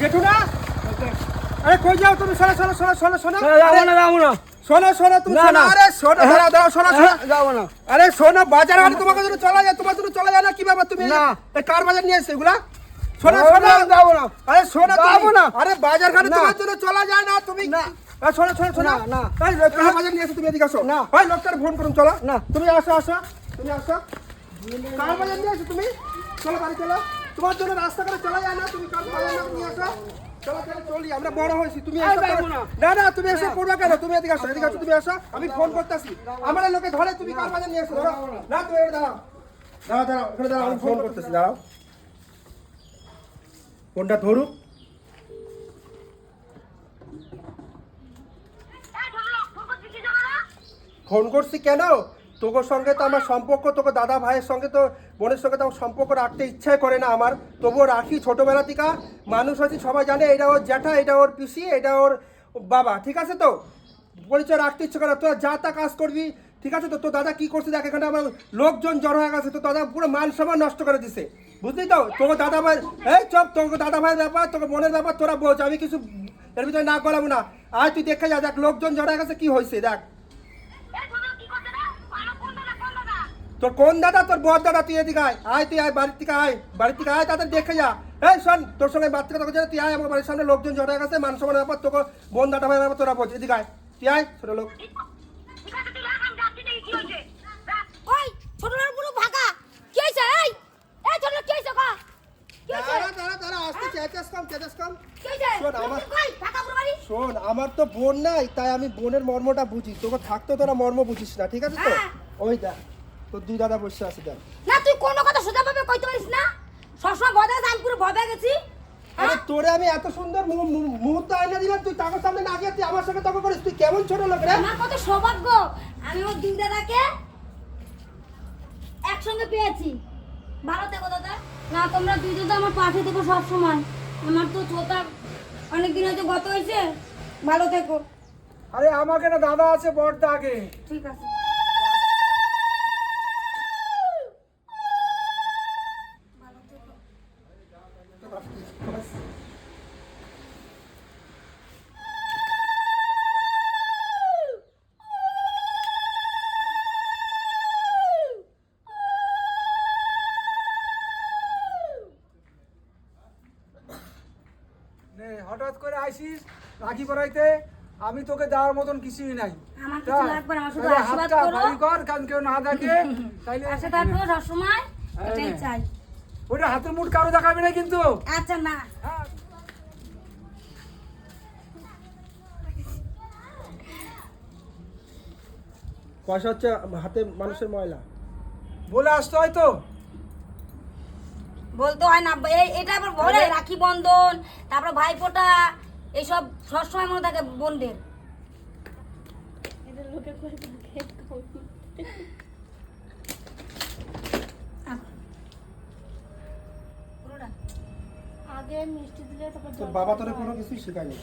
জেঠু না? আরে কই যাও তুমি? শোনো শোনো শোনো শোনো শোনো। যাব না যাব না। শোনো শোনো তুমি শোনো। আরে শোনো দাঁড়াও দাঁড়াও শোনো শোনো। যাব না। আরে শোনো বাজার হাটে তোমাকে যদি চলা যায় তোমার যদি চলা যায় না কি ব্যাপার তুমি? না। কার বাজার নিয়ে এসছো এগুলা? শোনো শোনো। যাব না। আরে শোনো যাব না। আরে বাজার ঘাটে তোমার জন্য চলা যায় না তুমি না। শোনো শোনো শোনো। না। এই লোক কার বাজার নিয়ে এসো তুমি এদিকে আসো। না। ভাই লোকটার ফোন করুন চলো। না। তুমি আসো আসো। তুমি আসো। কার বাজার নিয়ে আসো তুমি? চলো বাড়ি চলো। তোমার জন্য রাস্তা করে চলা যায় না তুমি কার বাজার নিয়ে আসো চলো চলো চলি আমরা বড় হয়েছি তুমি এই এসব যাব করো- না। না না তুমি এসে করবে কেন তুমি এদিকে আসো এদিকে তুমি আসো আমি ফোন করতেছি আমার লোকে ধরে তুমি কার বাজার নিয়ে এসো না তুমি এখানে দাঁড়াও দাঁড়াও দাঁড়াও এখানে দাঁড়াও আমি ফোন করতেছি দাঁড়াও ফোনটা ধরুক ফোন করছি কেন তোর সঙ্গে তো আমার সম্পর্ক তোকে দাদা ভাইয়ের সঙ্গে তো, বোনের সঙ্গে তো আমার সম্পর্ক রাখতে ইচ্ছাই করে না আমার। তবুও রাখি ছোটোবেলা থেকে। মানুষ হচ্ছে সবাই জানে, এটা ওর জ্যাঠা, এটা ওর পিসি, এটা ওর বাবা, ঠিক আছে তো? পরিচয় রাখতে ইচ্ছে করে তোরা যা তা কাজ করবি, ঠিক আছে তো? তোর দাদা কি করছে দেখ, এখানে আমার লোকজন জড়ো হয়ে গেছে তো দাদা পুরো মান সম্মান নষ্ট করে দিছে। বুঝলি তো? তোকে দাদা ভাই, এই চপ তোকে দাদা ভাইয়ের ব্যাপার তোকে বোনের ব্যাপার, তোরা বোঝ, আমি কিছু এর ভিতরে না করাবো না। আয়, তুই দেখে যা, দেখ, লোকজন জড়ো হয়ে গেছে, কি হয়েছে দেখ। তোর কোন দাদা তোর বর দাদা তুই এদিকে আয় আয় তুই আয় বাড়ির থেকে আয় বাড়ির থেকে আয় তাদের দেখে যা। এই শোন তোর সঙ্গে বাচ্চা কথা তুই আয় আমার বাড়ির সামনে লোকজন জড়ো হয়ে গেছে মান সম্মান ব্যাপার তোকে বোন দাদা ভাই ব্যাপার তোরা বোঝ এদিকে আয় তুই আয় ছোট লোক। ওই ছোট লোক পুরো ভাগা কি হয়েছে এই? এই ছোট লোক কি শোন, আমার- পুরো বাড়ি? শোন আমার তো বোন নাই তাই আমি বোনের মর্মটা বুঝি তোকে থাকতে তোরা মর্ম বুঝিস না ঠিক আছে তো? হ্যাঁ। ওই দেখ। তোর দুই দাদা বসে আছে দেখ। না তুই কোন কথা সোজা ভাবে কইতে পারিস না? সবসময় বদা আমি পুরো পেয়ে গেছি। আরে হ্যাঁ? তোরে আমি এত সুন্দর মুহূর্ত আয়না দিলাম তুই তাকে সামনে না গিয়ে তুই আমার সঙ্গে তর্ক করিস তুই কেমন ছোট লোক রে? আমার কত সৌভাগ্য আমি আমার দুই দাদাকে একসঙ্গে পেয়েছি। ভালো থেকো দাদা। না তোমরা দুই দাদা আমার পাশে থেকো সব সময় আমার তো চোতা অনেক দিন হয়তো গত হয়েছে। ভালো থেকো। আরে আমাকে না দাদা আছে বড়দা আগে ঠিক আছে। হঠাৎ করে আইসিস রাখি পরাইতে আমি তোকে দেওয়ার মতন কিছুই নাই। আমার কিছু তা, লাগবে না, আমার শুধু তাহলে আশীর্বাদ হাতটা ভারী কর কারণ কেউ না দেখে তাইলে সবসময় এটাই হ্যাঁ। চাই। ওইটা হাতের মুঠ কারও দেখাবি না কিন্তু। আচ্ছা না। হ্যাঁ। পয়সা হচ্ছে হাতে মানুষের ময়লা। বলে আসতে হয় তো। বলতে হয় না এই এটা আবার বলে রাখি বন্ধন তারপরে ভাইফোঁটা এইসব সবসময় মনে থাকে বোনদের। পুরোটা। আগে মিষ্টি দিলে তোর বাবা তোরে কোনো কিছুই শেখায়নি।